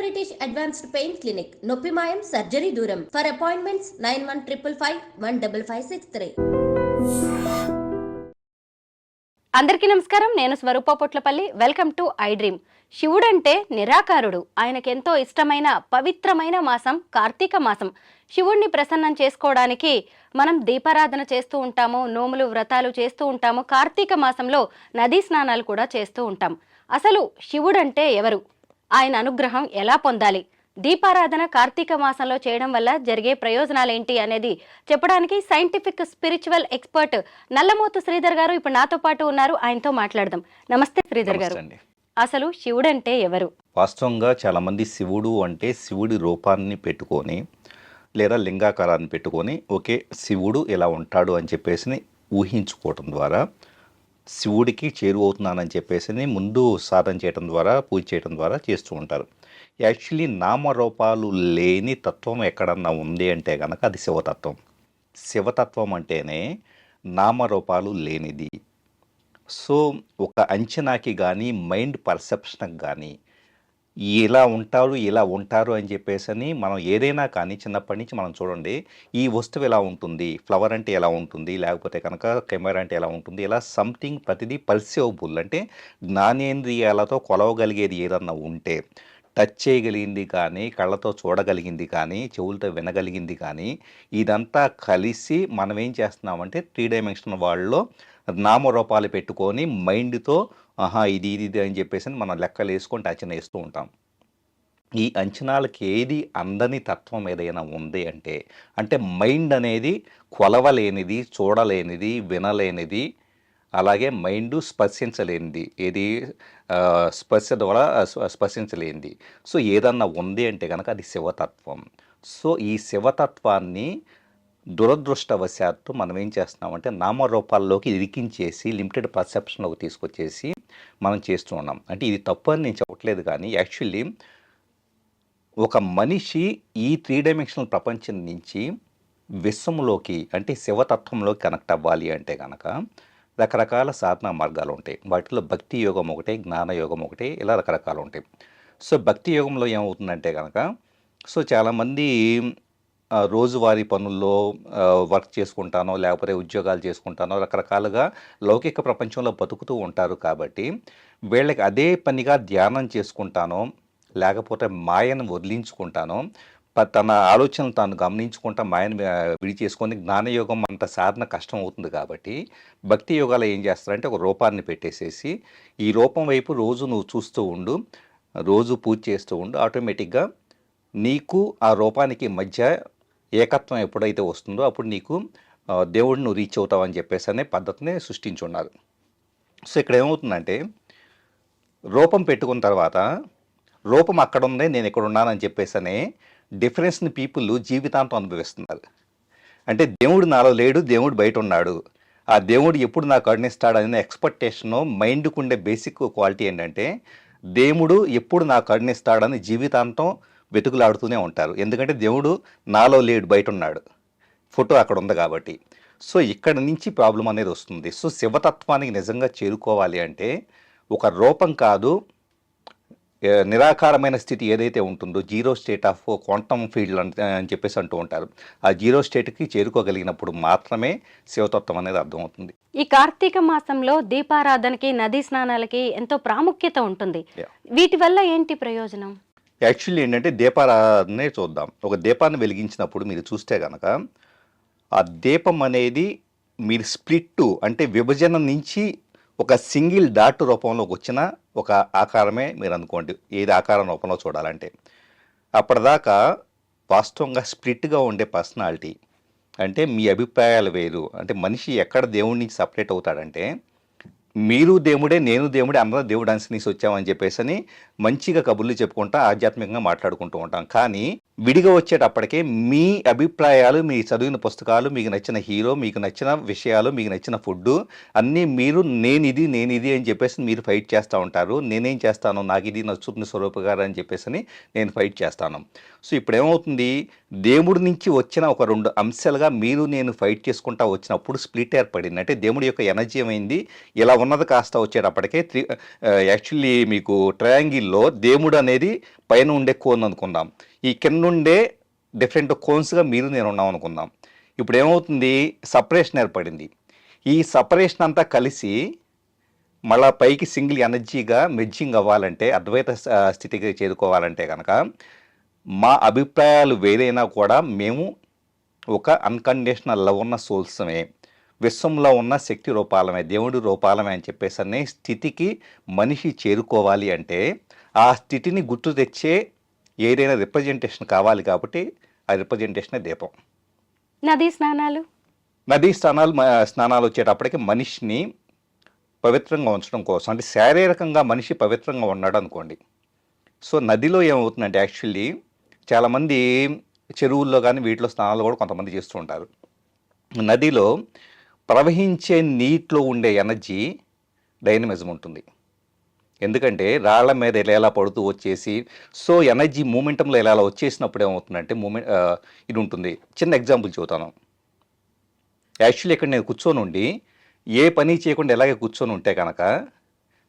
British advanced pain clinic నొప్పి మాయం surgery దూరం. For appointments nine one triple five one double five six three అందరికీ నమస్కారం. నేను Swaroopa Potlapalli. Welcome to I dream శివుడంటే నిరాకారుడు. ఆయనకెంతో ఇష్టమైన పవిత్రమైన మాసం కార్తీక మాసం. శివుణ్ణి ప్రసన్నం చేసుకోవడానికి మనం దీపారాధన చేస్తూ ఉంటాము నోములు వ్రతాలు చేస్తూ ఉంటాము. కార్తీక మాసంలో నదీ స్నానాలు కూడా చేస్తూ ఉంటాం. అసలు శివుడంటే ఎవరు? ఆయన అనుగ్రహం ఎలా పొందాలి? దీపారాధన కార్తీక మాసంలో చేయడం వల్ల జరిగే ప్రయోజనాలు ఏంటి అనేది చెప్పడానికి scientific spiritual expert Nallamothu Sridhar garu ఇప్పుడు నాతో పాటు ఉన్నారు. ఆయనతో మాట్లాడదాం. నమస్తే శ్రీధర్ గారు. అసలు శివుడంటే ఎవరు? వాస్తవంగా చాలామంది శివుడు అంటే శివుడి రూపాన్ని పెట్టుకొని లేదా లింగాకారాన్ని పెట్టుకొని ఓకే శివుడు ఇలా ఉంటాడు అని చెప్పేసి ఊహించుకోవటం ద్వారా శివుడికి చేరువవుతున్నానని చెప్పేసి ముందు సాధన చేయడం ద్వారా పూజ చేయడం ద్వారా చేస్తూ ఉంటారు. యాక్చువల్లీ నామరూపాలు లేని తత్వం ఎక్కడన్నా ఉంది అంటే కనుక అది శివతత్వం. శివతత్వం అంటేనే నామరూపాలు లేనిది. సో ఒక అంచనాకి కానీ మైండ్ పర్సెప్షన్కి కానీ ఇలా ఉంటారు ఇలా ఉంటారు అని చెప్పేసి అని మనం ఏదైనా కానీ చిన్నప్పటి నుంచి మనం చూడండి ఈ వస్తువు ఎలా ఉంటుంది ఫ్లవర్ అంటే ఎలా ఉంటుంది లేకపోతే కనుక కెమెరా అంటే ఎలా ఉంటుంది ఇలా సంథింగ్ ప్రతిదీ పర్సివబుల్ అంటే జ్ఞానేంద్రియాలతో కొలవగలిగేది ఏదన్నా ఉంటే టచ్ చేయగలిగింది కానీ కళ్ళతో చూడగలిగింది కానీ చెవులతో వినగలిగింది కానీ ఇదంతా కలిసి మనం ఏం చేస్తున్నామంటే త్రీ డైమెన్షన్ వాళ్ళలో నామరూపాలు పెట్టుకొని మైండ్తో ఆహా ఇది ఇది ఇది అని చెప్పేసి మనం లెక్కలు వేసుకొని అంచనా వేస్తూ ఉంటాం. ఈ అంచనాలకి ఏది అందని తత్వం ఏదైనా ఉంది అంటే అంటే మైండ్ అనేది కొలవలేనిది చూడలేనిది వినలేనిది అలాగే మైండ్ స్పర్శించలేనిది ఏది స్పర్శ ద్వారా స్పర్శించలేనిది. సో ఏదన్నా ఉంది అంటే కనుక అది శివతత్వం. సో ఈ శివతత్వాన్ని దురదృష్టవశాత్తు మనం ఏం చేస్తున్నామంటే నామరూపాల్లోకి ఇరికించేసి లిమిటెడ్ పర్సెప్షన్లోకి తీసుకొచ్చేసి మనం చేస్తూ ఉన్నాం. అంటే ఇది తప్పు అని నేను చెప్పట్లేదు కానీ యాక్చువల్లీ ఒక మనిషి ఈ త్రీ డైమెన్షనల్ ప్రపంచం నుంచి విశ్వంలోకి అంటే శివతత్వంలోకి కనెక్ట్ అవ్వాలి అంటే కనుక రకరకాల సాధనా మార్గాలు ఉంటాయి. వాటిలో భక్తి యోగం ఒకటే జ్ఞాన యోగం ఒకటే ఇలా రకరకాలు ఉంటాయి. సో భక్తి యోగంలో ఏమవుతుందంటే కనుక సో చాలామంది రోజువారీ పనుల్లో వర్క్ చేసుకుంటానో లేకపోతే ఉద్యోగాలు చేసుకుంటానో రకరకాలుగా లౌకిక ప్రపంచంలో బతుకుతూ ఉంటారు కాబట్టి వీళ్ళకి అదే పనిగా ధ్యానం చేసుకుంటానో లేకపోతే మాయను వదిలించుకుంటానో ప- తన ఆలోచనలు తాను గమనించుకుంటా మాయను ఆ, విడిచేసుకొని జ్ఞానయోగం అంత సాధన కష్టం అవుతుంది కాబట్టి భక్తి యోగాలో ఏం చేస్తారంటే ఒక రూపాన్ని పెట్టేసేసి ఈ రూపం వైపు రోజు నువ్వు చూస్తూ ఉండు రోజు పూజ చేస్తూ ఉండు ఆటోమేటిక్గా నీకు ఆ రూపానికి మధ్య ఏకత్వం ఎప్పుడైతే వస్తుందో అప్పుడు నీకు దేవుడిని నువ్వు రీచ్ అవుతావని చెప్పేసి అనే పద్ధతిని సృష్టించున్నారు సో ఇక్కడ ఏమవుతుందంటే రూపం పెట్టుకున్న తర్వాత రూపం అక్కడ ఉంది నేను ఇక్కడ ఉన్నానని చెప్పేసనే డిఫరెన్స్ని పీపుల్ జీవితాంతం అనుభవిస్తున్నారు. అంటే దేవుడు నాలో లేడు దేవుడు బయట ఉన్నాడు. ఆ దేవుడు ఎప్పుడు నాకు కరుణిస్తాడు అనే ఎక్స్పెక్టేషను మైండ్కు ఉండే బేసిక్ క్వాలిటీ ఏంటంటే దేవుడు ఎప్పుడు నాకు కరుణిస్తాడని జీవితాంతం వెతుకులాడుతూనే ఉంటారు. ఎందుకంటే దేవుడు నాలో లేడు బయట ఉన్నాడు ఫోటో అక్కడ ఉంది కాబట్టి. సో ఇక్కడ నుంచి ప్రాబ్లం అనేది వస్తుంది. సో శివతత్వానికి నిజంగా చేరుకోవాలి అంటే ఒక రూపం కాదు నిరాకారమైన స్థితి ఏదైతే ఉంటుందో zero state of quantum field అని అని చెప్పేసి అంటూ ఉంటారు. ఆ జీరో స్టేట్కి చేరుకోగలిగినప్పుడు మాత్రమే శివతత్వం అనేది అర్థమవుతుంది. ఈ కార్తీక మాసంలో దీపారాధనకి నదీ స్నానాలకి ఎంతో ప్రాముఖ్యత ఉంటుంది. వీటి వల్ల ఏంటి ప్రయోజనం? యాక్చువల్లీ ఏంటంటే దీపారాధనే చూద్దాం. ఒక దీపాన్ని వెలిగించినప్పుడు మీరు చూస్తే కనుక ఆ దీపం అనేది మీరు స్ప్లిట్ అంటే విభజన నుంచి ఒక సింగిల్ డాట్ రూపంలోకి వచ్చిన ఒక ఆకారమే మీరు అనుకోండి. ఏది ఆకారం రూపంలో చూడాలంటే. అప్పటిదాకా వాస్తవంగా స్ప్లిట్గా ఉండే పర్సనాలిటీ అంటే మీ అభిప్రాయాలు వేరు. అంటే మనిషి ఎక్కడ దేవుడి నుంచి సపరేట్ అవుతాడంటే మీరు దేవుడే నేను దేవుడే అందరూ దేవుడు అనుసరించి వచ్చామని చెప్పేసి అని మంచిగా కబుర్లు చెప్పుకుంటా ఆధ్యాత్మికంగా మాట్లాడుకుంటూ ఉంటాం. కానీ విడిగా వచ్చేటప్పటికే మీ అభిప్రాయాలు మీ చదివిన పుస్తకాలు మీకు నచ్చిన హీరో మీకు నచ్చిన విషయాలు మీకు నచ్చిన ఫుడ్ అన్నీ మీరు నేను ఇది నేను ఇది అని చెప్పేసి మీరు ఫైట్ చేస్తూ ఉంటారు. నేనేం చేస్తాను? నాకు ఇది నచ్చుతుంది స్వరూప గారు అని చెప్పేసి అని నేను ఫైట్ చేస్తాను. సో ఇప్పుడు ఏమవుతుంది దేవుడి నుంచి వచ్చిన ఒక రెండు అంశాలుగా మీరు నేను ఫైట్ చేసుకుంటా వచ్చినప్పుడు స్ప్లిట్ ఏర్పడింది. అంటే దేవుడి యొక్క ఎనర్జీ ఏమైంది? ఇలా ఉన్నది కాస్త వచ్చేటప్పటికే త్రి యాక్చువల్లీ మీకు ట్రయాంగిల్లో దేవుడు అనేది పైన ఉండే కోన్ అనుకుందాం. ఈ కింద ఉండే డిఫరెంట్ కోన్స్గా మీరు నేను ఉన్నాం అనుకుందాం. ఇప్పుడు ఏమవుతుంది? సపరేషన్ ఏర్పడింది. ఈ సపరేషన్ అంతా కలిసి మళ్ళా పైకి సింగిల్ ఎనర్జీగా మెర్జింగ్ అవ్వాలంటే అద్వైత స్థితికి చేరుకోవాలంటే కనుక మా అభిప్రాయాలు వేరైనా కూడా మేము ఒక అన్కండిషనల్ లవ్ ఉన్న సోల్సమే. విశ్వంలో ఉన్న శక్తి రూపాలమే దేవుడి రూపాలమే అని చెప్పేసి అనే స్థితికి మనిషి చేరుకోవాలి అంటే ఆ స్థితిని గుర్తు తెచ్చే ఏదైనా రిప్రజెంటేషన్ కావాలి కాబట్టి ఆ రిప్రజెంటేషనే దీపం. నదీ స్నానాలు? నదీ స్నానాలు స్నానాలు వచ్చేటప్పటికి మనిషిని పవిత్రంగా ఉంచడం కోసం అంటే శారీరకంగా మనిషి పవిత్రంగా ఉన్నాడు అనుకోండి. సో నదిలో ఏమవుతుందంటే యాక్చువల్లీ చాలామంది చెరువుల్లో కానీ వీటిలో స్నానాలు కూడా కొంతమంది చేస్తూ ఉంటారు. నదిలో ప్రవహించే నీటిలో ఉండే ఎనర్జీ డైనమిజం ఉంటుంది. ఎందుకంటే రాళ్ళ మీద ఇలా ఎలా పడుతూ వచ్చేసి సో ఎనర్జీ మూమెంటంలో ఇలా ఎలా వచ్చేసినప్పుడు ఏమవుతుందంటే మూమెంట్ ఇది ఉంటుంది. చిన్న ఎగ్జాంపుల్ చెబుతాను. యాక్చువల్లీ ఇక్కడ నేను కూర్చొని ఉండి ఏ పని చేయకుండా ఎలాగే కూర్చొని ఉంటే కనుక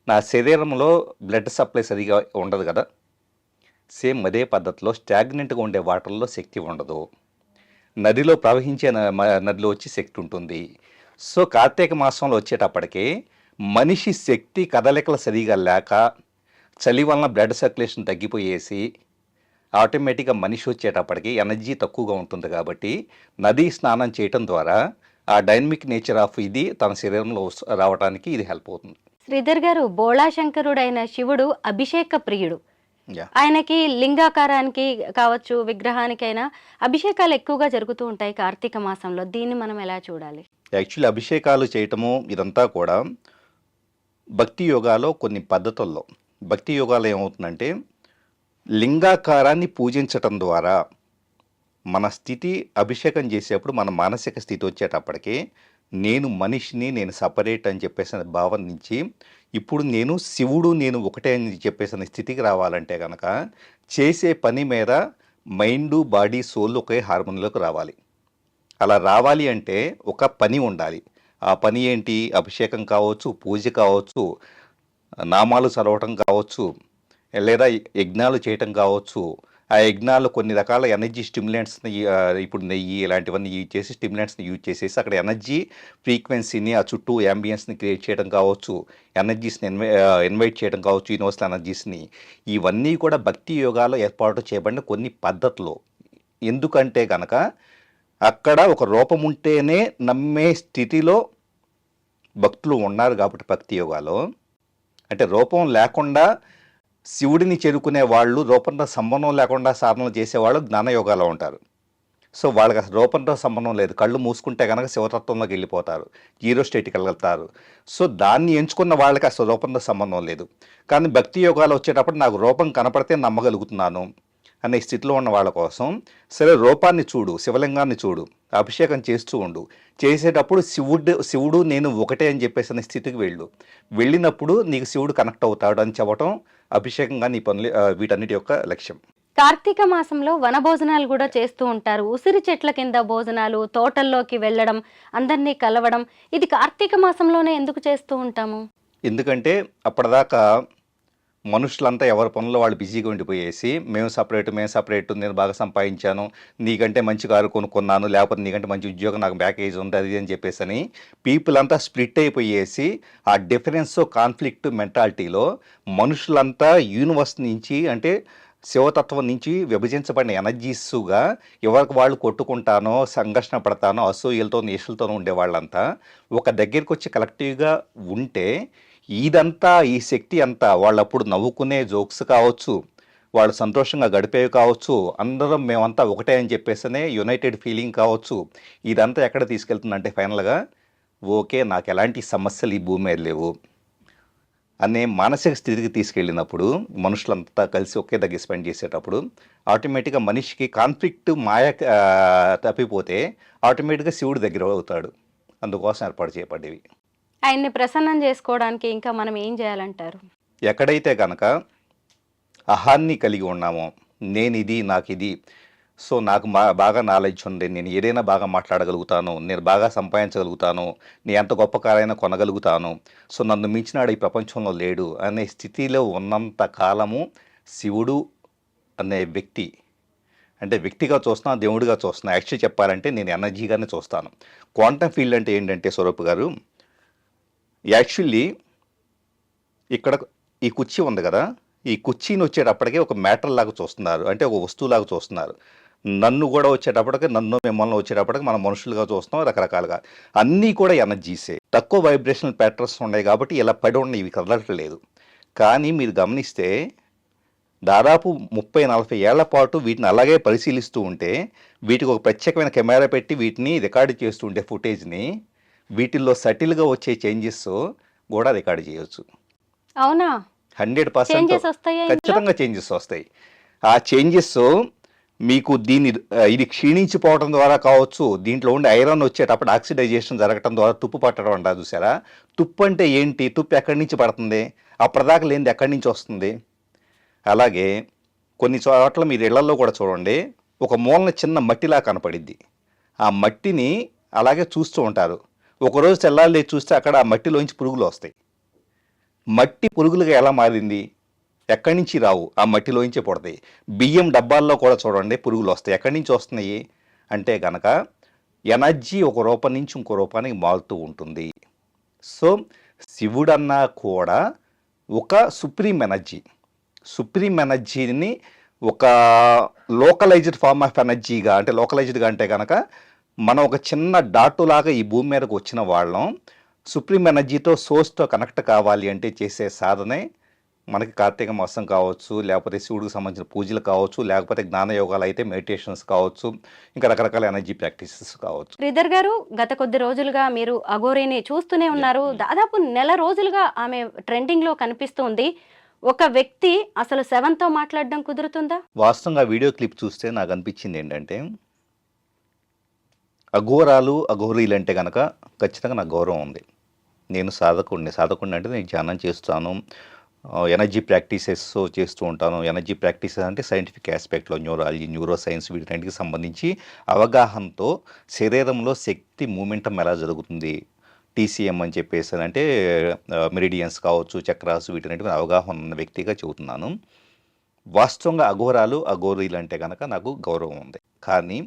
నా శరీరంలో బ్లడ్ సప్లై సరిగా ఉండదు కదా. సేమ్ అదే పద్ధతిలో స్టాగ్నెంట్గా ఉండే వాటర్లో శక్తి ఉండదు. నదిలో ప్రవహించే న- నదిలో వచ్చి శక్తి ఉంటుంది. సో కార్తీక మాసంలో వచ్చేటప్పటికి మనిషి శక్తి కదలికలు సరిగా లేక చలి వలన బ్లడ్ సర్క్యులేషన్ తగ్గిపోయేసి ఆటోమేటిక్గా మనిషి వచ్చేటప్పటికి ఎనర్జీ తక్కువగా ఉంటుంది కాబట్టి నదీ స్నానం చేయటం ద్వారా ఆ డైనమిక్ నేచర్ ఆఫ్ ఇది తన శరీరంలో రావడానికి ఇది హెల్ప్ అవుతుంది. శ్రీధర్ గారు బోళాశంకరుడైన శివుడు అభిషేక ప్రియుడు. ఆయనకి లింగాకారానికి కావచ్చు విగ్రహానికైనా అభిషేకాలు ఎక్కువగా జరుగుతూ ఉంటాయి కార్తీక మాసంలో. దీన్ని మనం ఎలా చూడాలి? యాక్చువల్లీ అభిషేకాలు చేయటము ఇదంతా కూడా భక్తి యోగాలో కొన్ని పద్ధతుల్లో. భక్తి యోగాలో ఏమవుతుందంటే లింగాకారాన్ని పూజించటం ద్వారా మన స్థితి అభిషేకం చేసేప్పుడు మన మానసిక స్థితి వచ్చేటప్పటికి నేను మనిషిని నేను సపరేట్ అని చెప్పేసిన భావన నుంచి ఇప్పుడు నేను శివుడు నేను ఒకటే అని చెప్పేసిన స్థితికి రావాలంటే కనుక చేసే పని మీద మైండ్ బాడీ సోల్ ఒకే హార్మోన్లోకి రావాలి. అలా రావాలి అంటే ఒక పని ఉండాలి. ఆ పని ఏంటి? అభిషేకం కావచ్చు పూజ కావచ్చు నామాలు చదవటం కావచ్చు లేదా యజ్ఞాలు చేయటం కావచ్చు ఆ యజ్ఞాల్లో కొన్ని రకాల ఎనర్జీ స్టిమ్యులెంట్స్ని ఇప్పుడు నెయ్యి ఇలాంటివన్నీ యూజ్ చేసి స్టిమ్యులెంట్స్ని యూజ్ చేసేసి అక్కడ ఎనర్జీ ఫ్రీక్వెన్సీని ఆ చుట్టూ యాంబియన్స్ని క్రియేట్ చేయడం కావచ్చు ఎనర్జీస్ని ఇన్వై ఇన్వైట్ చేయడం కావచ్చు యూనివర్సల్ ఎనర్జీస్ని ఇవన్నీ కూడా భక్తి యోగాలో ఏర్పాటు చేయబడిన కొన్ని పద్ధతులు. ఎందుకంటే కనుక అక్కడ ఒక రూపం ఉంటేనే నమ్మే స్థితిలో భక్తులు ఉన్నారు కాబట్టి భక్తి యోగాలో. అంటే రూపం లేకుండా శివుడిని చేరుకునే వాళ్ళు రూపంతో సంబంధం లేకుండా సాధనలు చేసేవాళ్ళు జ్ఞానయోగాలో ఉంటారు. సో వాళ్ళకి అసలు రూపంతో సంబంధం లేదు. కళ్ళు మూసుకుంటే కనుక శివతత్వంలోకి వెళ్ళిపోతారు. జీరో స్టేట్కి వెళ్తారు. సో దాన్ని ఎంచుకున్న వాళ్ళకి అసలు రూపంతో సంబంధం లేదు. కానీ భక్తి యోగాలు వచ్చేటప్పుడు నాకు రూపం కనపడితే నమ్మగలుగుతున్నాను అనే స్థితిలో ఉన్న వాళ్ళ కోసం సరే రూపాన్ని చూడు శివలింగాన్ని చూడు అభిషేకం చేస్తూ ఉండు. చేసేటప్పుడు శివుడు శివుడు నేను ఒకటే అని చెప్పేసి అనే స్థితికి వెళ్ళు. వెళ్ళినప్పుడు నీకు శివుడు కనెక్ట్ అవుతాడు అని చెప్పటం అభిషేకంగా నీ పనులు వీటన్నిటి యొక్క లక్ష్యం. కార్తీక మాసంలో వన భోజనాలు కూడా చేస్తూ ఉంటారు. ఉసిరి చెట్ల కింద భోజనాలు తోటల్లోకి వెళ్ళడం అందరినీ కలవడం ఇది కార్తీక మాసంలోనే ఎందుకు చేస్తూ ఉంటాము? ఎందుకంటే అప్పటిదాకా మనుషులంతా ఎవరి పనుల్లో వాళ్ళు బిజీగా ఉండిపోయేసి మేము సపరేట్ మేము సపరేట్ నేను బాగా సంపాదించాను నీకంటే మంచి కారు కొనుక్కున్నాను లేకపోతే నీకంటే మంచి ఉద్యోగం నాకు ప్యాకేజ్ ఉంది అది అని చెప్పేసి అని పీపుల్ అంతా స్ప్లిట్ అయిపోయేసి ఆ డిఫరెన్స్ కాన్ఫ్లిక్ట్ మెంటాలిటీలో మనుషులంతా యూనివర్స్ నుంచి అంటే శివతత్వం నుంచి విభజించబడిన ఎనర్జీస్గా ఎవరికి వాళ్ళు కొట్టుకుంటానో సంఘర్షణ పడతానో అసూయలతో నేషలతో ఉండే వాళ్ళంతా ఒక దగ్గరికి వచ్చి కలెక్టివ్గా ఉంటే ఇదంతా ఈ శక్తి అంతా వాళ్ళప్పుడు నవ్వుకునే జోక్స్ కావచ్చు వాళ్ళు సంతోషంగా గడిపేవి కావచ్చు అందరం మేమంతా ఒకటే అని చెప్పేసనే యునైటెడ్ ఫీలింగ్ కావచ్చు ఇదంతా ఎక్కడ తీసుకెళ్తుందంటే ఫైనల్గా ఓకే నాకు ఎలాంటి సమస్యలు ఈ భూమి మీద లేవు అనే మానసిక స్థితికి తీసుకెళ్ళినప్పుడు మనుషులంతా కలిసి ఒకే దగ్గర స్పెండ్ చేసేటప్పుడు ఆటోమేటిక్గా మనిషికి కాన్ఫ్లిక్ట్ మాయ తప్పిపోతే ఆటోమేటిక్గా శివుడి దగ్గర అవుతాడు. అందుకోసం ఏర్పాటు చేయబడ్డవి. ఆయన్ని ప్రసన్నం చేసుకోవడానికి ఇంకా మనం ఏం చేయాలంటారు? ఎక్కడైతే కనుక అహాన్ని కలిగి ఉన్నామో నేను ఇది నాకు ఇది సో నాకు మా బాగా నాలెడ్జ్ ఉంది నేను ఏదైనా బాగా మాట్లాడగలుగుతాను నేను బాగా సంపాదించగలుగుతాను నేను ఎంత గొప్ప కారైనా కొనగలుగుతాను సో నన్ను మించినాడు ఈ ప్రపంచంలో లేడు అనే స్థితిలో ఉన్నంత కాలము శివుడు అనే వ్యక్తి అంటే వ్యక్తిగా చూస్తున్నా దేవుడిగా చూస్తున్నా యాక్చువల్లీ చెప్పాలంటే నేను ఎనర్జీగానే చూస్తాను. క్వాంటమ్ ఫీల్డ్ అంటే ఏంటంటే స్వరూప్ గారు యాక్చువల్లీ ఇక్కడ ఈ కుర్చీ ఉంది కదా ఈ కుర్చీని వచ్చేటప్పటికే ఒక మ్యాటర్ లాగా చూస్తున్నారు. అంటే ఒక వస్తువులాగా చూస్తున్నారు. నన్ను కూడా వచ్చేటప్పటికి నన్ను మిమ్మల్ని వచ్చేటప్పటికి మనం మనుషులుగా చూస్తున్నాం రకరకాలుగా. అన్నీ కూడా ఎనర్జీసే. తక్కువ వైబ్రేషనల్ ప్యాటర్న్స్ ఉన్నాయి కాబట్టి ఇలా పడి ఉన్నాయి ఇవి కదలట్లేదు కానీ మీరు గమనిస్తే దాదాపు ముప్పై నలభై ఏళ్ళ పాటు వీటిని అలాగే పరిశీలిస్తూ ఉంటే వీటికి ఒక ప్రత్యేకమైన కెమెరా పెట్టి వీటిని రికార్డు చేస్తూ ఉండే ఫుటేజ్ని వీటిల్లో సటిల్గా వచ్చే చేంజెస్ కూడా రికార్డు చేయొచ్చు. అవునా? Hundred percent? ఖచ్చితంగా చేంజెస్ వస్తాయి. ఆ చేంజెస్ మీకు దీన్ని ఇది క్షీణించిపోవడం ద్వారా కావచ్చు దీంట్లో ఉండే ఐరన్ వచ్చేటప్పుడు ఆక్సిడైజేషన్ జరగడం ద్వారా తుప్పు పట్టడం అంటారు చూసారా? తుప్పు అంటే ఏంటి? తుప్పు ఎక్కడి నుంచి పడుతుంది? అప్పటిదాకా లేనిది ఎక్కడి నుంచి వస్తుంది? అలాగే కొన్ని చోట్ల మీరు ఇళ్ళలో కూడా చూడండి ఒక మూలన చిన్న మట్టిలా కనపడిద్ది. ఆ మట్టిని అలాగే చూస్తూ ఉంటారు. ఒకరోజు తెల్లాలి చూస్తే అక్కడ ఆ మట్టిలోంచి పురుగులు వస్తాయి. మట్టి పురుగులుగా ఎలా మారింది? ఎక్కడి నుంచి రావు? ఆ మట్టిలోంచే పడతాయి. బియ్యం డబ్బాల్లో కూడా చూడండి పురుగులు వస్తాయి. ఎక్కడి నుంచి వస్తున్నాయి? అంటే కనుక ఎనర్జీ ఒక రూపం నుంచి ఇంకో రూపానికి మారుతూ ఉంటుంది. సో శివుడన్నా కూడా ఒక సుప్రీం ఎనర్జీ. సుప్రీం ఎనర్జీని ఒక లోకలైజ్డ్ ఫార్మ్ ఆఫ్ ఎనర్జీగా అంటే లోకలైజ్డ్గా అంటే కనుక మనం ఒక చిన్న డాటు లాగా ఈ భూమి మీదకు వచ్చిన వాళ్ళం. సుప్రీం ఎనర్జీతో సోర్స్తో కనెక్ట్ కావాలి అంటే చేసే సాధనే మనకి కార్తీక మాసం కావచ్చు లేకపోతే శివుడికి సంబంధించిన పూజలు కావచ్చు లేకపోతే జ్ఞానయోగాలు అయితే మెడిటేషన్స్ కావచ్చు ఇంకా రకరకాల ఎనర్జీ ప్రాక్టీసెస్ కావచ్చు. శ్రీధర్ గారు గత కొద్ది రోజులుగా మీరు అఘోరిని చూస్తూనే ఉన్నారు. దాదాపు నెల రోజులుగా ఆమె ట్రెండింగ్లో కనిపిస్తుంది ఒక వ్యక్తి అసలు సెవెన్తో మాట్లాడడం కుదురుతుందా? వాస్తవంగా వీడియో క్లిప్ చూస్తే నాకు అనిపించింది ఏంటంటే అఘోరాలు అఘోరీలు అంటే కనుక ఖచ్చితంగా నాకు గౌరవం ఉంది. నేను సాధకుడిని సాధకుడిని అంటే నేను ధ్యానం చేస్తాను. ఎనర్జీ ప్రాక్టీసెస్ చేస్తూ ఉంటాను. ఎనర్జీ ప్రాక్టీసెస్ అంటే సైంటిఫిక్ ఆస్పెక్ట్లో న్యూరాలజీ న్యూరో సైన్స్ వీటన్నిటికి సంబంధించి అవగాహనతో శరీరంలో శక్తి మూమెంటం ఎలా జరుగుతుంది టీసీఎం అని చెప్పేసి అంటే మెరిడియన్స్ కావచ్చు చక్రాస్ వీటన్నిటి అవగాహన ఉన్న వ్యక్తిగా చెబుతున్నాను. వాస్తవంగా అఘోరాలు అఘోరీలు అంటే కనుక నాకు గౌరవం ఉంది. కానీ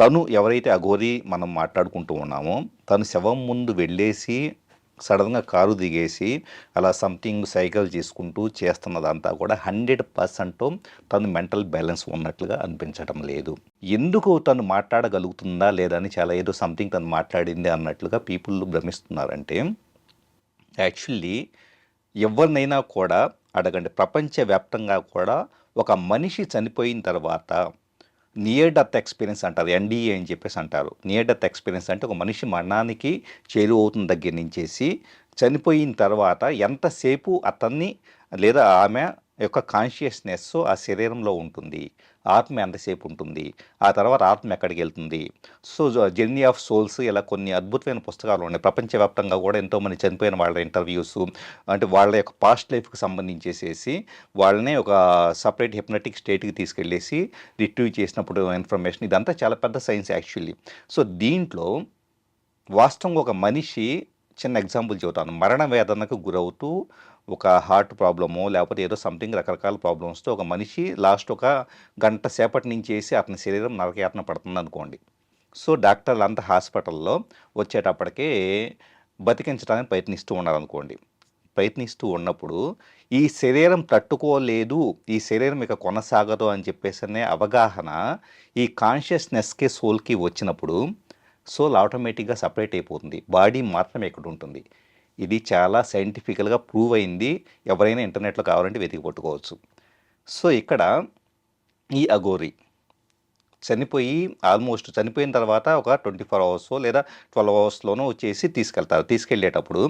తను ఎవరైతే అఘోరి మనం మాట్లాడుకుంటూ ఉన్నామో తను శవం ముందు వెళ్ళేసి సడన్గా కారు దిగేసి అలా సంథింగ్ సైకిల్ చేసుకుంటూ చేస్తున్నదంతా కూడా హండ్రెడ్ పర్సెంట్ తను మెంటల్ బ్యాలెన్స్ ఉన్నట్లుగా అనిపించడం లేదు. ఎందుకు తను మాట్లాడగలుగుతుందా లేదా అని చాలా ఏదో సంథింగ్ తను మాట్లాడింది అన్నట్లుగా పీపుల్ భ్రమిస్తున్నారంటే యాక్చువల్లీ ఎవరినైనా కూడా అడగండి ప్రపంచవ్యాప్తంగా కూడా ఒక మనిషి చనిపోయిన తర్వాత నియర్ డెత్ ఎక్స్పీరియన్స్ అంటారు ఎన్డీఏ అని చెప్పేసి అంటారు. నియర్ డెత్ ఎక్స్పీరియన్స్ అంటే ఒక మనిషి మరణానికి చేరువవుతున్న దగ్గర నుంచేసి చనిపోయిన తర్వాత ఎంతసేపు అతన్ని లేదా ఆమె యొక్క కాన్షియస్నెస్ ఆ శరీరంలో ఉంటుంది. ఆత్మ ఎంతసేపు ఉంటుంది? ఆ తర్వాత ఆత్మ ఎక్కడికి వెళ్తుంది? సో జర్నీ ఆఫ్ సోల్స్ ఇలా కొన్ని అద్భుతమైన పుస్తకాలు ఉన్నాయి. ప్రపంచవ్యాప్తంగా కూడా ఎంతోమంది చనిపోయిన వాళ్ళ ఇంటర్వ్యూస్ అంటే వాళ్ళ యొక్క పాస్ట్ లైఫ్కి సంబంధించేసేసి వాళ్ళనే ఒక సపరేట్ హిప్నటిక్ స్టేట్కి తీసుకెళ్ళేసి రిట్రీవ్ చేసినప్పుడు ఇన్ఫర్మేషన్. ఇదంతా చాలా పెద్ద సైన్స్ యాక్చువల్లీ. సో దీంట్లో వాస్తవంగా ఒక మనిషి చిన్న ఎగ్జాంపుల్ చెబుతాను మరణ వేదనకు గురవుతూ ఒక హార్ట్ ప్రాబ్లమో లేకపోతే ఏదో సంథింగ్ రకరకాల ప్రాబ్లమ్స్తో ఒక మనిషి లాస్ట్ ఒక గంట సేపటి నుంచి వేసి అతని శరీరం నరకయాతన పడుతుంది అనుకోండి సో డాక్టర్లు అంత హాస్పిటల్లో వచ్చేటప్పటికే బతికించడానికి ప్రయత్నిస్తూ ఉన్నారనుకోండి. ప్రయత్నిస్తూ ఉన్నప్పుడు ఈ శరీరం తట్టుకోలేదు ఈ శరీరం ఇక కొనసాగదు అని చెప్పేసి అనే అవగాహన ఈ కాన్షియస్నెస్కి సోల్కి వచ్చినప్పుడు సోల్ ఆటోమేటిక్గా సపరేట్ అయిపోతుంది. బాడీ మాత్రం ఎక్కడ ఉంటుంది. ఇది చాలా సైంటిఫికల్గా ప్రూవ్ అయింది. ఎవరైనా ఇంటర్నెట్లో కావాలంటే వెతికి పట్టుకోవచ్చు. సో ఇక్కడ ఈ అగోరి చనిపోయి ఆల్మోస్ట్ చనిపోయిన తర్వాత ఒక ట్వంటీ ఫోర్ అవర్స్ లేదా ట్వెల్వ్ అవర్స్లోనూ వచ్చేసి తీసుకెళ్తారు. తీసుకెళ్ళేటప్పుడు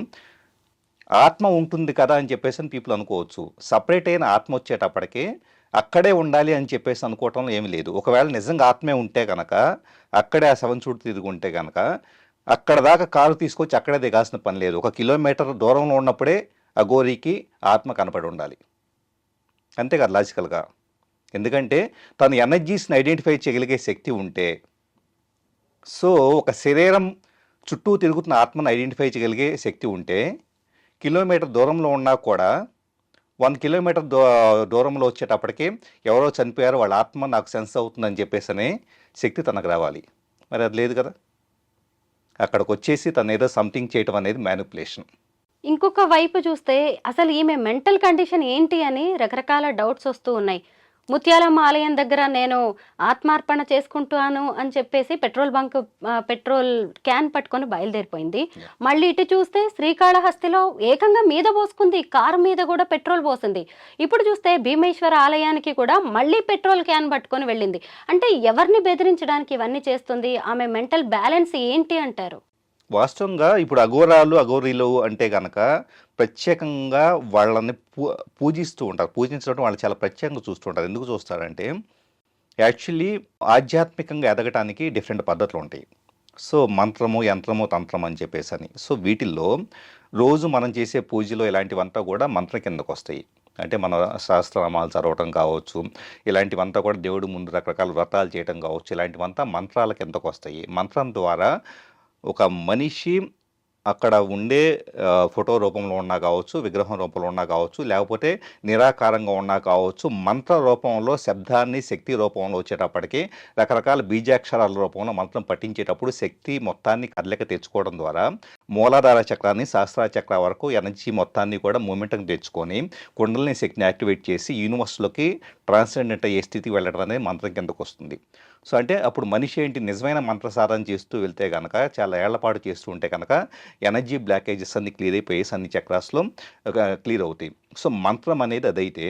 ఆత్మ ఉంటుంది కదా అని చెప్పేసి అని పీపుల్ అనుకోవచ్చు. సపరేట్ అయిన ఆత్మ వచ్చేటప్పటికే అక్కడే ఉండాలి అని చెప్పేసి అనుకోవటంలో ఏమీ లేదు. ఒకవేళ నిజంగా ఆత్మే ఉంటే కనుక అక్కడే ఆ సెవెన్ చుట్టూ తిరిగి ఉంటే కనుక అక్కడ దాకా కారు తీసుకొచ్చి అక్కడే దిగాల్సిన పని లేదు. ఒక కిలోమీటర్ దూరంలో ఉన్నప్పుడే అఘోరికి ఆత్మ కనపడి ఉండాలి. అంతే కదా లాజికల్గా ఎందుకంటే తన ఎనర్జీస్ని ఐడెంటిఫై చేయగలిగే శక్తి ఉంటే సో ఒక శరీరం చుట్టూ తిరుగుతున్న ఆత్మను ఐడెంటిఫై చేయగలిగే శక్తి ఉంటే కిలోమీటర్ దూరంలో ఉన్నా కూడా వన్ కిలోమీటర్ దూ దూరంలో వచ్చేటప్పటికి ఎవరో చనిపోయారు వాళ్ళ ఆత్మ నాకు సెన్స్ అవుతుందని చెప్పేసి అనే శక్తి తనకు రావాలి. మరి అది లేదు కదా? అక్కడికి వచ్చేసి తను ఏదో సంథింగ్ చేయటం అనేది మ్యానిపులేషన్ ఇంకొక వైపు చూస్తే అసలు ఈమె మెంటల్ కండిషన్ ఏంటి అని రకరకాల డౌట్స్ వస్తూ ఉన్నాయి. ముత్యాలమ్మ ఆలయం దగ్గర నేను ఆత్మార్పణ చేసుకుంటాను అని చెప్పేసి పెట్రోల్ బంక్ పెట్రోల్ క్యాన్ పట్టుకొని బయలుదేరిపోయింది. మళ్ళీ ఇటు చూస్తే శ్రీకాళహస్తిలో ఏకంగా మీద పోసుకుంది. కారు మీద కూడా పెట్రోల్ పోసింది. ఇప్పుడు చూస్తే భీమేశ్వర ఆలయానికి కూడా మళ్ళీ పెట్రోల్ క్యాన్ పట్టుకొని వెళ్ళింది. అంటే ఎవరిని బెదిరించడానికి ఇవన్నీ చేస్తుంది? ఆమె మెంటల్ బ్యాలెన్స్ ఏంటి అంటారు? వాస్తవంగా ఇప్పుడు అఘోరాలు అఘోరీలు అంటే కనుక ప్రత్యేకంగా వాళ్ళని పూ పూజిస్తూ ఉంటారు. పూజించడం వాళ్ళు చాలా ప్రత్యేకంగా చూస్తూ ఉంటారు. ఎందుకు చూస్తారంటే యాక్చువల్లీ ఆధ్యాత్మికంగా ఎదగటానికి డిఫరెంట్ పద్ధతులు ఉంటాయి. సో మంత్రము యంత్రము తంత్రం అని చెప్పేసి అని. సో వీటిల్లో రోజు మనం చేసే పూజలో ఇలాంటివంతా కూడా మంత్రం కిందకు వస్తాయి. అంటే మన శాస్త్రనామాలు చదవటం కావచ్చు ఇలాంటివంతా కూడా దేవుడు ముందు రకరకాల వ్రతాలు చేయటం కావచ్చు ఇలాంటివంతా మంత్రాల కిందకు వస్తాయి. మంత్రం ద్వారా ఒక మనిషి అక్కడ ఉండే ఫోటో రూపంలో ఉన్నా కావచ్చు విగ్రహం రూపంలో ఉన్నా కావచ్చు లేకపోతే నిరాకారంగా ఉన్నా కావచ్చు మంత్ర రూపంలో శబ్దాన్ని శక్తి రూపంలో వచ్చేటప్పటికి రకరకాల బీజాక్షరాల రూపంలో మంత్రం పఠించేటప్పుడు శక్తి మొత్తాన్ని కదలిక తెచ్చుకోవడం ద్వారా మూలాధార చక్రాన్ని శాస్త్ర చక్ర వరకు ఎనర్జీ మొత్తాన్ని కూడా మూమెంట్కి తెచ్చుకొని కుండలిని శక్తిని యాక్టివేట్ చేసి యూనివర్స్లోకి ట్రాన్స్జెండెంట్ అయ్యే స్థితికి వెళ్ళడం అనేది మంత్రం కిందకు వస్తుంది. సో అంటే అప్పుడు మనిషి ఏంటి నిజమైన మంత్ర సాధన చేస్తూ వెళ్తే కనుక చాలా ఏళ్ళపాటు చేస్తూ ఉంటే కనుక ఎనర్జీ బ్లాకేజెస్ అన్ని క్లియర్ అయిపోయేసి అన్ని చక్రాస్లో క్లియర్ అవుతాయి. సో మంత్రం అనేది అదైతే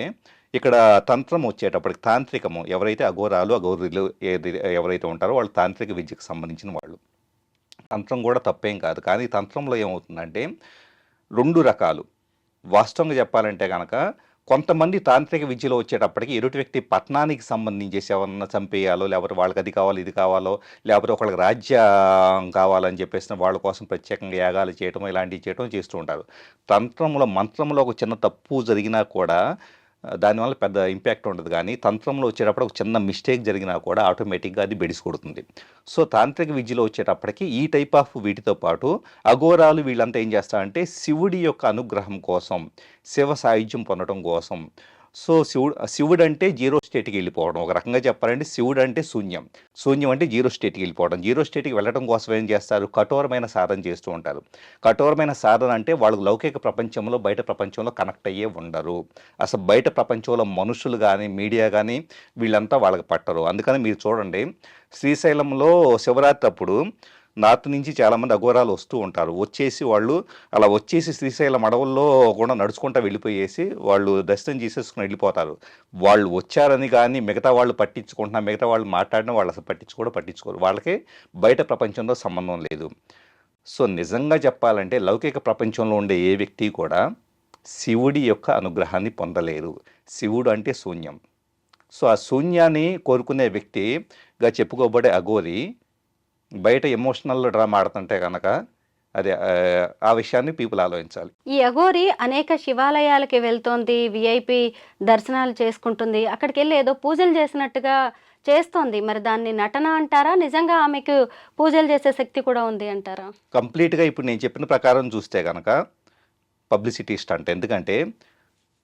ఇక్కడ తంత్రం వచ్చేటప్పటికి తాంత్రికము ఎవరైతే అఘోరాలు అఘోరీలు ఎవరైతే ఉంటారో వాళ్ళు తాంత్రిక విద్యకు సంబంధించిన వాళ్ళు. తంత్రం కూడా తప్పేం కాదు. కానీ తంత్రంలో ఏమవుతుందంటే రెండు రకాలు. వాస్తవంగా చెప్పాలంటే కనుక కొంతమంది తాంత్రిక విద్యలో వచ్చేటప్పటికి ఎరుటి వ్యక్తి పట్టణానికి సంబంధించేసి ఎవరన్నా చంపేయాలో లేకపోతే వాళ్ళకి అది కావాలో ఇది కావాలో లేకపోతే ఒకళ్ళకి రాజ్యం కావాలని చెప్పేసి వాళ్ళ కోసం ప్రత్యేకంగా యాగాలు చేయటం ఇలాంటివి చేయటం చేస్తూ ఉంటారు. తంత్రంలో మంత్రంలో ఒక చిన్న తప్పు జరిగినా కూడా దానివల్ల పెద్ద ఇంపాక్ట్ ఉండదు. కానీ తంత్రంలో వచ్చేటప్పుడు ఒక చిన్న మిస్టేక్ జరిగినా కూడా ఆటోమేటిక్గా అది బెడిసి కొడుతుంది సో తాంత్రిక విద్యలో వచ్చేటప్పటికి ఈ టైప్ ఆఫ్ వీటితో పాటు అఘోరాలు వీళ్ళంతా ఏం చేస్తారంటే శివుడి యొక్క అనుగ్రహం కోసం శివ సాయుధ్యం పొందడం కోసం సో శివుడు శివుడు అంటే జీరో స్టేట్కి వెళ్ళిపోవడం. ఒక రకంగా చెప్పాలంటే శివుడు అంటే శూన్యం. శూన్యం అంటే జీరో స్టేట్కి వెళ్ళిపోవడం. జీరో స్టేట్కి వెళ్ళడం కోసం ఏం చేస్తారు? కఠోరమైన సాధన చేస్తూ ఉంటారు. కఠోరమైన సాధన అంటే వాళ్ళు లౌకిక ప్రపంచంలో బయట ప్రపంచంలో కనెక్ట్ అయ్యే ఉండరు. అసలు బయట ప్రపంచంలో మనుషులు కానీ మీడియా కానీ వీళ్ళంతా వాళ్ళకి పట్టరు. అందుకని మీరు చూడండి శ్రీశైలంలో శివరాత్రి అప్పుడు నార్త్ నుంచి చాలామంది అఘోరాలు వస్తూ ఉంటారు. వచ్చేసి వాళ్ళు అలా వచ్చేసి శ్రీశైలం అడవుల్లో కూడా నడుచుకుంటూ వెళ్ళిపోయేసి వాళ్ళు దర్శనం చేసేసుకుని వెళ్ళిపోతారు. వాళ్ళు వచ్చారని కానీ మిగతా వాళ్ళు పట్టించుకుంటున్నా మిగతా వాళ్ళు మాట్లాడిన వాళ్ళు అసలు పట్టించుకోవడం పట్టించుకోరు. వాళ్ళకి బయట ప్రపంచంతో సంబంధం లేదు. సో నిజంగా చెప్పాలంటే లౌకిక ప్రపంచంలో ఉండే ఏ వ్యక్తి కూడా శివుడి యొక్క అనుగ్రహాన్ని పొందలేరు. శివుడు అంటే శూన్యం. సో ఆ శూన్యాన్ని కోరుకునే వ్యక్తిగా చెప్పుకోబడే అఘోరి బయట ఎమోషనల్ డ్రామా ఆడుతుంటే కనుక అదే ఆ, విషయాన్ని పీపుల్ ఆలోచించాలి. ఈ అఘోరి అనేక శివాలయాలకి వెళ్తోంది విఐపి దర్శనాలు చేసుకుంటుంది. అక్కడికి వెళ్ళి ఏదో పూజలు చేసినట్టుగా చేస్తోంది. మరి దాన్ని నటన అంటారా? నిజంగా ఆమెకు పూజలు చేసే శక్తి కూడా ఉంది అంటారా? కంప్లీట్గా ఇప్పుడు నేను చెప్పిన ప్రకారం చూస్తే కనుక పబ్లిసిటీ స్టంట్ ఎందుకంటే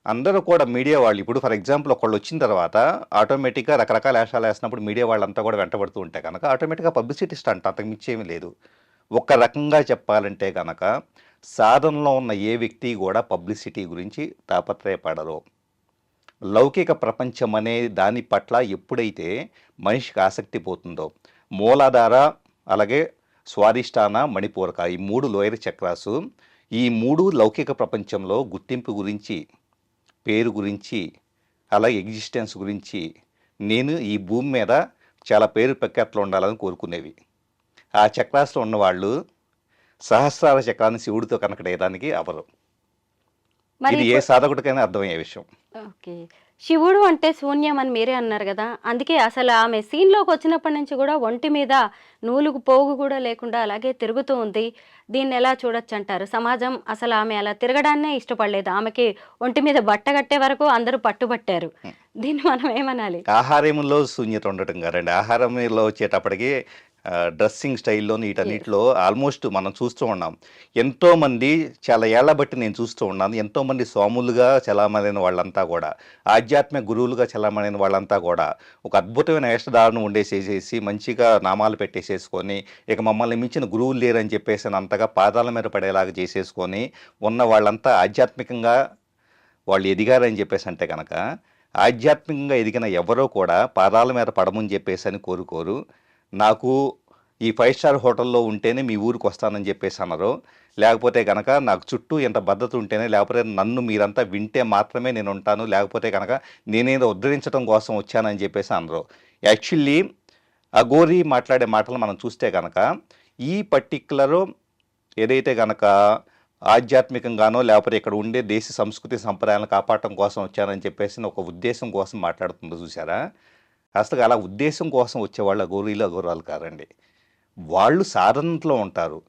అందరూ కూడా మీడియా వాళ్ళు ఇప్పుడు ఫర్ ఎగ్జాంపుల్ ఒకళ్ళు వచ్చిన తర్వాత ఆటోమేటిక్గా రకరకాల వేషాలు వేసినప్పుడు మీడియా వాళ్ళంతా కూడా వెంటబడుతూ ఉంటే కనుక ఆటోమేటిక్గా పబ్లిసిటీ స్టంట్ అంతకు లేదు. ఒక రకంగా చెప్పాలంటే కనుక సాధనలో ఉన్న ఏ వ్యక్తి కూడా పబ్లిసిటీ గురించి తాపత్రయపడరు. లౌకిక ప్రపంచం అనే దాని పట్ల ఎప్పుడైతే మనిషికి ఆసక్తి పోతుందో మూలాధార అలాగే స్వాదిష్టాన మణిపూరక ఈ మూడు లోయర్ చక్రాసు ఈ మూడు లౌకిక ప్రపంచంలో గుర్తింపు గురించి పేరు గురించి అలాగే ఎగ్జిస్టెన్స్ గురించి నేను ఈ భూమి మీద చాలా పేరు ప్రఖ్యాతలు ఉండాలని కోరుకునేవి. ఆ చక్రాస్లో ఉన్నవాళ్ళు సహస్రార చక్రాన్ని శివుడితో కనెక్ట్ అయ్యడానికి అవరు ఇది ఏ సాధకుడికైనా అర్థమయ్యే విషయం. ఓకే. శివుడు అంటే శూన్యం అని మీరే అన్నారు కదా. అందుకే అసలు ఆమె సీన్లోకి వచ్చినప్పటి నుంచి కూడా ఒంటి మీద నూలుగు పోగు కూడా లేకుండా అలాగే తిరుగుతూ ఉంది. దీన్ని ఎలా చూడొచ్చు అంటారు సమాజం అసలు ఆమె అలా తిరగడాన్నే ఇష్టపడలేదు. ఆమెకి ఒంటి మీద బట్ట కట్టే వరకు అందరూ పట్టుబట్టారు. దీన్ని మనం ఏమనాలి? ఆహారంలో శూన్యత ఉండటం కాదండి. ఆహారంలో వచ్చేటప్పటికి డ్రెస్సింగ్ స్టైల్లో వీటన్నిటిలో ఆల్మోస్ట్ మనం చూస్తూ ఉన్నాం. ఎంతో మంది చాలా ఏళ్ళ బట్టి నేను చూస్తూ ఉన్నాను. ఎంతో మంది స్వాములుగా చలామణైన వాళ్ళంతా కూడా ఆధ్యాత్మిక గురువులుగా చలామణైన వాళ్ళంతా కూడా ఒక అద్భుతమైన వేషధారణ ఉండేసేసేసి మంచిగా నామాలు పెట్టేసేసుకొని ఇక మమ్మల్ని మించిన గురువులు లేరని చెప్పేసి అంతగా పాదాల మీద పడేలాగా చేసేసుకొని ఉన్న వాళ్ళంతా ఆధ్యాత్మికంగా వాళ్ళు ఎదిగారని చెప్పేసి అంటే కనుక ఆధ్యాత్మికంగా ఎదిగిన ఎవరో కూడా పాదాల మీద పడమని చెప్పేసి అని కోరుకోరు. నాకు ఈ ఫైవ్ స్టార్ హోటల్లో ఉంటేనే మీ ఊరికి వస్తానని చెప్పేసి అన్నారు. లేకపోతే కనుక నాకు చుట్టూ ఎంత భద్రత ఉంటేనే లేకపోతే నన్ను మీరంతా వింటే మాత్రమే నేను ఉంటాను. లేకపోతే కనుక నేనేదో ఉద్ధరించడం కోసం వచ్చానని చెప్పేసి అన్నారు. యాక్చువల్లీ అగోరి మాట్లాడే మాటలు మనం చూస్తే కనుక ఈ పర్టిక్యులర్ ఏదైతే కనుక ఆధ్యాత్మికంగానో లేకపోతే ఇక్కడ ఉండే దేశ సంస్కృతి సంప్రదాయాలను కాపాడటం కోసం వచ్చానని చెప్పేసి ఒక ఉద్దేశం కోసం మాట్లాడుతుందో చూసారా అసలు అలా ఉద్దేశం కోసం వచ్చేవాళ్ళు గోరీల అఘోరాలు కారండి. వాళ్ళు సాధనలో ఉంటారు.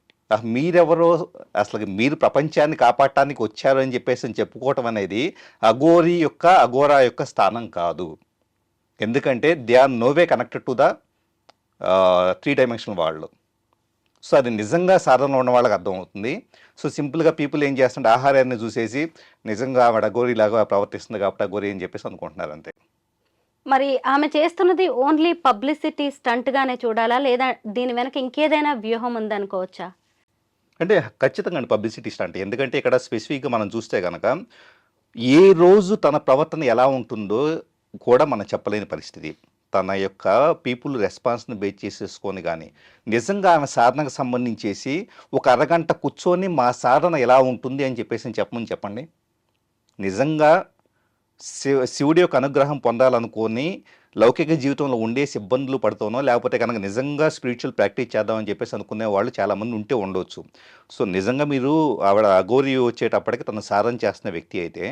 మీరెవరో అసలు మీరు ప్రపంచాన్ని కాపాడటానికి వచ్చారు అని చెప్పేసి చెప్పుకోవటం అనేది అఘోరి యొక్క అఘోరా యొక్క స్థానం కాదు. ఎందుకంటే they are no way connected to the three dimensional వాళ్ళు. సో అది నిజంగా సాధనలో ఉన్న వాళ్ళకి అర్థమవుతుంది. సో సింపుల్గా పీపుల్ ఏం చేస్తుంటే ఆహారాన్ని చూసేసి నిజంగా ఆవిడ అఘోరీలాగా ప్రవర్తిస్తుంది కాబట్టి అఘోరి అని చెప్పేసి అనుకుంటున్నారు అంతే. మరి ఆమె చేస్తున్నది ఓన్లీ పబ్లిసిటీ స్టంట్గానే చూడాలా? లేదా దీని వెనక ఇంకేదైనా వ్యూహం ఉందనుకోవచ్చా? అంటే ఖచ్చితంగా అండి పబ్లిసిటీ స్టంట్. ఎందుకంటే ఇక్కడ స్పెసిఫిక్గా మనం చూస్తే కనుక ఏ రోజు తన ప్రవర్తన ఎలా ఉంటుందో కూడా మనం చెప్పలేని పరిస్థితి. తన యొక్క పీపుల్ రెస్పాన్స్ని బేస్ చేసేసుకొని కానీ నిజంగా ఆమె సాధనకు సంబంధించేసి ఒక అరగంట కూర్చొని మా సాధన ఎలా ఉంటుంది అని చెప్పేసి చెప్పమని చెప్పండి. నిజంగా శివ శివుడి యొక్క అనుగ్రహం పొందాలనుకొని లౌకిక జీవితంలో ఉండే ఇబ్బందులు పడుతానో లేకపోతే కనుక నిజంగా స్పిరిచువల్ ప్రాక్టీస్ చేద్దామని చెప్పేసి అనుకునే వాళ్ళు చాలామంది ఉంటే ఉండవచ్చు సో నిజంగా మీరు ఆవిడ అఘోరి వచ్చేటప్పటికి తను సాధన చేస్తున్న వ్యక్తి అయితే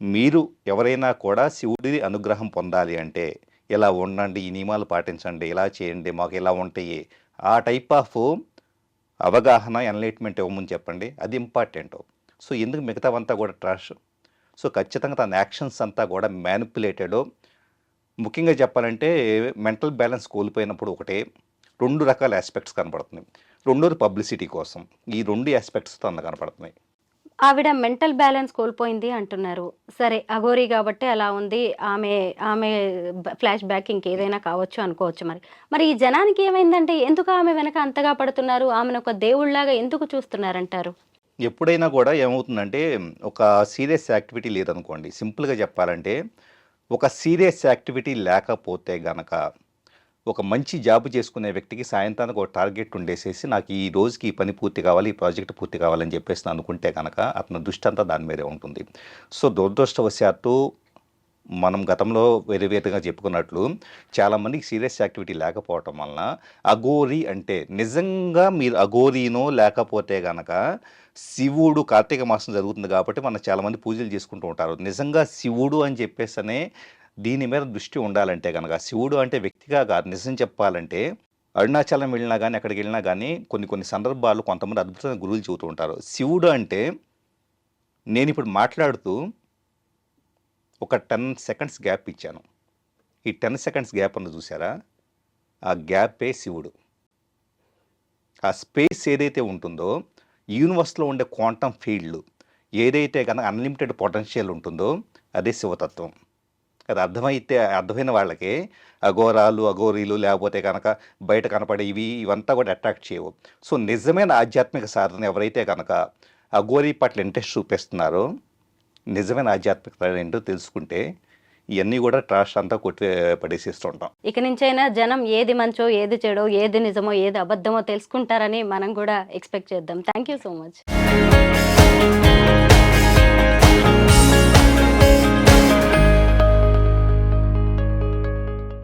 మీరు ఎవరైనా కూడా శివుడి అనుగ్రహం పొందాలి అంటే ఇలా ఉండండి ఈ నియమాలు పాటించండి ఇలా చేయండి మాకు ఇలా ఉంటాయి ఆ టైప్ ఆఫ్ అవగాహన ఎన్లైట్మెంట్ ఇవ్వమని చెప్పండి అది ఇంపార్టెంట్ సో ఎందుకు మిగతావంతా కూడా ట్రాష్ సో ఖచ్చితంగా తన యాక్షన్స్ అంతా కూడా మ్యానిపులేటెడ్ ముఖ్యంగా చెప్పాలంటే మెంటల్ బ్యాలెన్స్ కోల్పోయినప్పుడు ఒకటే రెండు రకాల ఆస్పెక్ట్స్ కనపడుతున్నాయి. రెండోది పబ్లిసిటీ కోసం. ఈ రెండు ఆస్పెక్ట్స్ తన కనపడుతున్నాయి. ఆవిడ మెంటల్ బ్యాలెన్స్ కోల్పోయింది అంటున్నారు. సరే అఘోరి కాబట్టి అలా ఉంది. ఆమె ఆమె ఫ్లాష్ బ్యాక్ ఇంకేదైనా కావచ్చు అనుకోవచ్చు మరి. మరి ఈ జనానికి ఏమైందంటే ఎందుకు ఆమె వెనక అంతగా పడుతున్నారు? ఆమెను ఒక దేవుళ్ళాగా ఎందుకు చూస్తున్నారంటారు? ఎప్పుడైనా కూడా ఏమవుతుందంటే ఒక సీరియస్ యాక్టివిటీ లేదనుకోండి. సింపుల్గా చెప్పాలంటే ఒక సీరియస్ యాక్టివిటీ లేకపోతే గనక ఒక మంచి జాబ్ చేసుకునే వ్యక్తికి సాయంత్రానికి ఒక టార్గెట్ ఉండేసేసి నాకు ఈ రోజుకి ఈ పని పూర్తి కావాలి ఈ ప్రాజెక్ట్ పూర్తి కావాలని చెప్పేసి అనుకుంటే కనుక అతని దృష్టి అంతా దాని మీదే ఉంటుంది. సో దురదృష్టవశాత్తు మనం గతంలో వేరే వేరుగా చెప్పుకున్నట్లు చాలామందికి సీరియస్ యాక్టివిటీ లేకపోవటం వలన అఘోరి అంటే నిజంగా మీరు అఘోరీనో లేకపోతే గనక శివుడు కార్తీక మాసం జరుగుతుంది కాబట్టి మనం చాలామంది పూజలు చేసుకుంటూ ఉంటారు. నిజంగా శివుడు అని చెప్పేసనే దీని మీద దృష్టి ఉండాలంటే కనుక శివుడు అంటే వ్యక్తిగా కాదు నిజం చెప్పాలంటే అరుణాచలం వెళ్ళినా కానీ అక్కడికి వెళ్ళినా కానీ కొన్ని కొన్ని సందర్భాలు కొంతమంది అద్భుతమైన గురువులు చెబుతూ ఉంటారు. శివుడు అంటే నేను ఇప్పుడు మాట్లాడుతూ ఒక టెన్ సెకండ్స్ గ్యాప్ ఇచ్చాను. ఈ టెన్ సెకండ్స్ గ్యాప్ అన్న చూసారా ఆ గ్యాపే శివుడు. ఆ స్పేస్ ఏదైతే ఉంటుందో యూనివర్స్లో ఉండే క్వాంటమ్ ఫీల్డ్ ఏదైతే కనుక అన్లిమిటెడ్ పొటెన్షియల్ ఉంటుందో అదే శివతత్వం. అది అర్థమైతే అర్థమైన వాళ్ళకి అఘోరాలు అఘోరీలు లేకపోతే కనుక బయట కనపడే ఇవి ఇవంతా కూడా అట్రాక్ట్ చేయవు. సో నిజమైన ఆధ్యాత్మిక సాధన ఎవరైతే కనుక అఘోరీ పట్ల ఇంట్రెస్ట్ చూపిస్తున్నారో నిజమైన ఆధ్యాత్మికత ఏంటో తెలుసుకుంటే ఇవన్నీ కూడా ట్రాష్ అంతా కొట్టి పడేసేస్తుంటాం. ఇక నుంచైనా జనం ఏది మంచో ఏది చెడో ఏది నిజమో ఏది అబద్ధమో తెలుసుకుంటారని మనం కూడా ఎక్స్పెక్ట్ చేద్దాం. Thank you so much